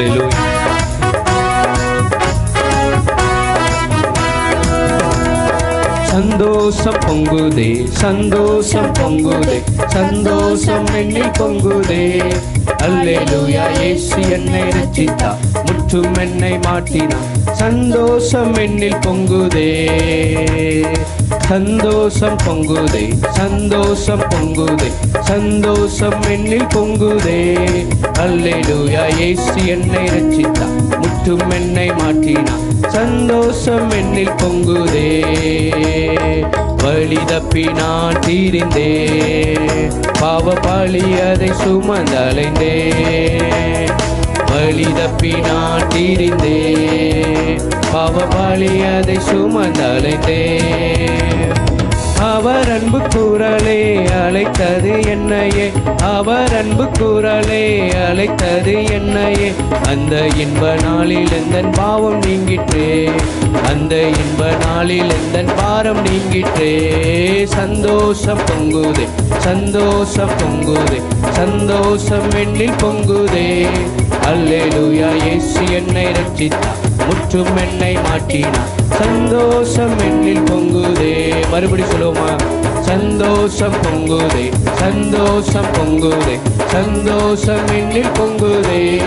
Hallelujah. சந்தோஷம் பொங்குதே சந்தோஷம் பொங்குதே சந்தோஷம் எண்ணில் பொங்குதே. அல்லேலூயா ஏசு என்னை ரச்சித்தா முற்றும் என்னை மாட்டினா சந்தோஷம் எண்ணில் பொங்குதே. சந்தோஷம் பொங்குதே சந்தோஷம் பொங்குதே சந்தோஷம் என்னில் பொங்குதே. அல்லேலூயா இயேசு என்னை ரச்சித்தா முற்றும் என்னை மாற்றினா சந்தோஷம் என்னில் பொங்குதே வழி தப்பி நான் தீரிந்தே பாவ பாலி அதை சுமந்தலைந்தே வழி தப்பி நான் தீரிந்தே பாவபாளி அதை சுமந்தழைத்தே அவர் அன்பு கூறலே அழைத்தது என்னையே. அவர் அன்பு கூறலே அழைத்தது என்னையே. அந்த இன்ப நாளில் எந்தன் பாவம் நீங்கிற்றே. அந்த இன்ப நாளில் எந்தன் பாரம் நீங்கிற்றே. சந்தோஷம் பொங்குதே சந்தோஷம் பொங்குதே சந்தோஷம் வெண்ணில் பொங்குதே. அல்லேலூயா இயேசு என்னை ரட்சித்தார். முற்றும் என்னை மாற்றினார். சந்தோஷம் என்னில் பொங்குதே. மறுபடி சொல்லுவோமா? சந்தோஷம் பொங்குதே. சந்தோஷம் பொங்குதே. சந்தோஷம் என்னில் பொங்குதே.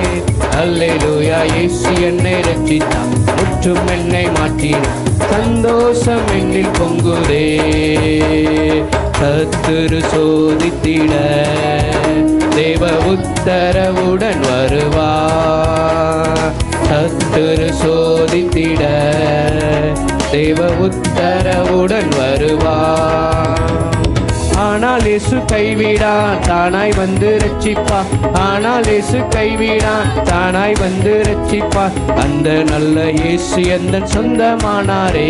அல்லேலூயா இயேசு என்னை ரட்சித்தார். முற்றும் என்னை மாற்றினார். சந்தோஷம் என்னில் பொங்குதே. சத்துரு சோதித்திட. தேவ உத்தரவுடன் வருவா சத்துரு சோதித்திட தேவ உத்தரவுடன் வருவார் ஆனால் இயேசு கைவிடான் தானாய் வந்து ரட்சிப்பா ஆனால் இயேசு கைவிடான் தானாய் வந்து ரட்சிப்பா அந்த நல்ல இயேசு எந்த சொந்தமானாரே?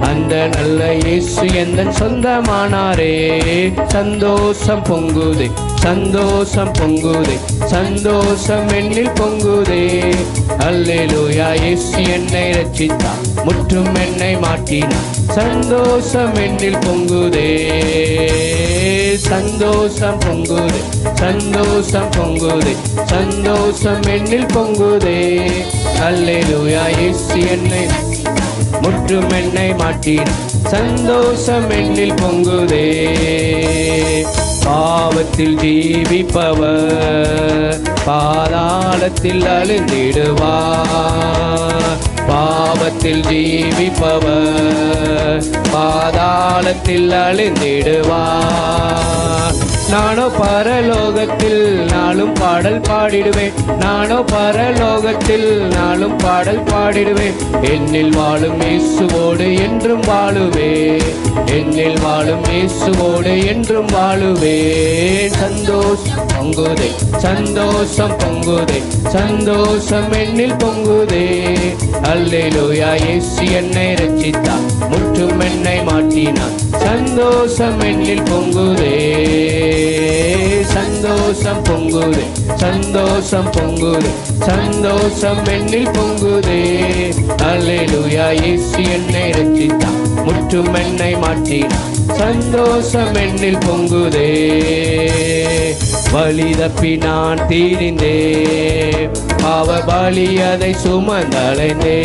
அந்த நல்ல இயேசு எந்த சொந்தமானாரே? சந்தோஷம் பொங்குதே. சந்தோஷம் பொங்குதே சந்தோஷம் என்னில் பொங்குதே. அல்லேலூயா இயேசு என்னை ரச்சித்தா முற்றும் என்னை மாட்டினா சந்தோஷம் என்னில் பொங்குதே சந்தோஷம் பொங்குதே சந்தோஷம் பொங்குதே சந்தோஷம் என்னில் பொங்குதே. அல்லேலூயா இயேசு என்னை முற்றும் என்னை மாட்டினா சந்தோஷம் என்னில் பொங்குதே. பாவத்தில் ஜீவிப்பவர் பாதாளத்தில் அழுந்திடுவார். பாவத்தில் ஜீவிப்பவர் பாதாளத்தில் அழுந்திடுவார். நானோ பரலோகத்தில் நாளும் பாடல் பாடிடுவேன். நானோ பரலோகத்தில் நாளும் பாடல் பாடிடுவேன். என்னில் வாழும் இயேசுவோடு என்றும் வாழுவேன் என்னில் வாழும் இயேசுவோடு என்றும் வாழுவேன் சந்தோஷம் பொங்குதே. சந்தோஷம் பொங்குதே. சந்தோஷம் என்னில் பொங்குதே. அல்லேலூயா இயேசு என்னை ரட்சித்தார் முற்றும் என்னை மாற்றினார். சந்தோஷம் என்னில் பொங்குதே. சந்தோஷம் பொங்குதே சந்தோஷம் பொங்குதே சந்தோஷம் என்னில் பொங்குதே. அல்லேலுயா இயேசு என்னை ரட்சித்தார் முற்றும் என்னை மாற்றினார். சந்தோஷம் என்னில் பொங்குதே. வழி தப்பி நான் தீரிந்தே பாவ பலி அதை சுமந்தலைந்தே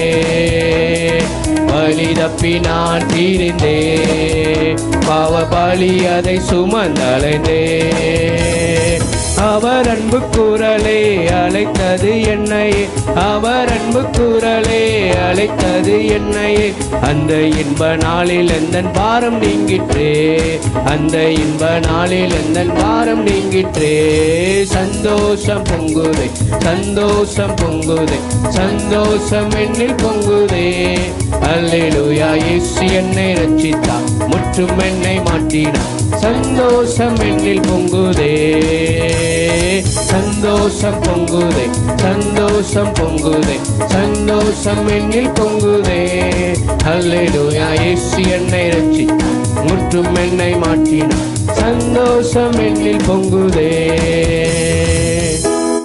வழி நான் தீரிந்தே. பாவ பலி அதை சுமந்தலைந்தே. அவர் அன்பு குரலே அழைத்தது என்னை அவர் அன்பு குரலே அழைத்தது என்னை அந்த இன்ப நாளில் எந்தன் பாரம் நீங்கிற்றே. அந்த இன்ப நாளில் எந்தன் பாரம் நீங்கிற்றே. சந்தோஷம் பொங்குதே சந்தோஷம் பொங்குதே சந்தோஷம் என்னில் பொங்குதே. அல்லேலூயா இயேசு என்னை ரட்சித்தார் முற்றும் என்னை மாற்றினார். சந்தோஷம் என்னில் பொங்குதே. சந்தோஷம் பொங்குதே சந்தோஷம் பொங்குதே சந்தோஷம் என்னில் பொங்குதே. அல்லேலூயா இயேசு என்னை ரட்சித்தார் முற்றும் என்னை மாற்றினார். சந்தோஷம் என்னில் பொங்குதே.